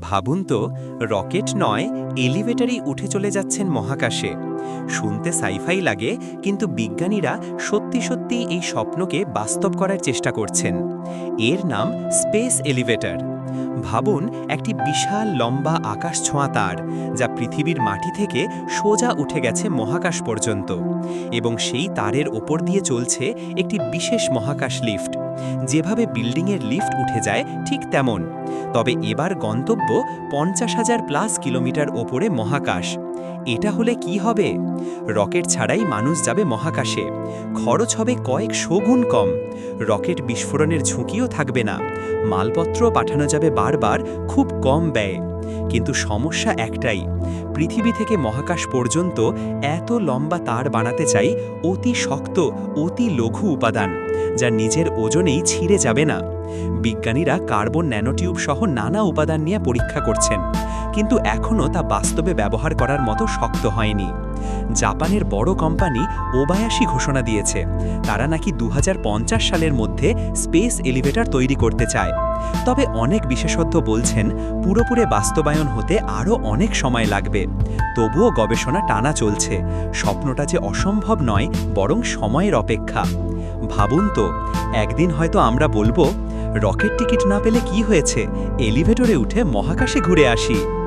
ভাবুন তো, রকেট নয়, এলিভেটরেই উঠে চলে যাচ্ছেন মহাকাশে। শুনতে সাইফাই লাগে, কিন্তু বিজ্ঞানীরা সত্যি সত্যি এই স্বপ্নকে বাস্তব করার চেষ্টা করছেন। এর নাম স্পেস এলিভেটর। ভাবুন, একটি বিশাল লম্বা আকাশ ছোঁয়া তার, যা পৃথিবীর মাটি থেকে সোজা উঠে গেছে মহাকাশ পর্যন্ত। এবং সেই তারের ওপর দিয়ে চলছে একটি বিশেষ মহাকাশ লিফট। যেভাবে বিল্ডিংয়ের লিফট উঠে যায় ঠিক তেমন। তবে এবার গন্তব্য পঞ্চাশ হাজার প্লাস কিলোমিটার ওপরে মহাকাশ। এটা হলে কি হবে? রকেট ছাড়াই মানুষ যাবে মহাকাশে। খরচ হবে কয়েক শোগুণ কম। রকেট বিস্ফোরণের ঝুঁকিও থাকবে না। মালপত্র পাঠানো যাবে বারবার, খুব কম ব্যয়ে। কিন্তু সমস্যা একটাই, পৃথিবী থেকে মহাকাশ পর্যন্ত এত লম্বা তার বানাতে চাই অতি শক্ত, অতি লঘু উপাদান, যা নিজের ওজনেই ছিঁড়ে যাবে না। বিজ্ঞানীরা কার্বন ন্যানোটিউব সহ নানা উপাদান নিয়ে পরীক্ষা করছেন, কিন্তু এখনও তা বাস্তবে ব্যবহার করার মতো শক্ত হয়নি। জাপানের বড় কোম্পানি ওবায়াসি ঘোষণা দিয়েছে, তারা নাকি দু হাজার পঞ্চাশ সালের মধ্যে স্পেস এলিভেটর তৈরি করতে চায়। তবে অনেক বিশেষজ্ঞ বলছেন, পুরোপুরে বাস্তবায়ন হতে আরও অনেক সময় লাগবে। তবুও গবেষণা টানা চলছে। স্বপ্নটা যে অসম্ভব নয়, বরং সময়ের অপেক্ষা। ভাবুন তো, একদিন হয়তো আমরা বলব, রকেট টিকিট না পেলে কি হয়েছে? এলিভেটরে উঠে মহাকাশে ঘুরে আসি।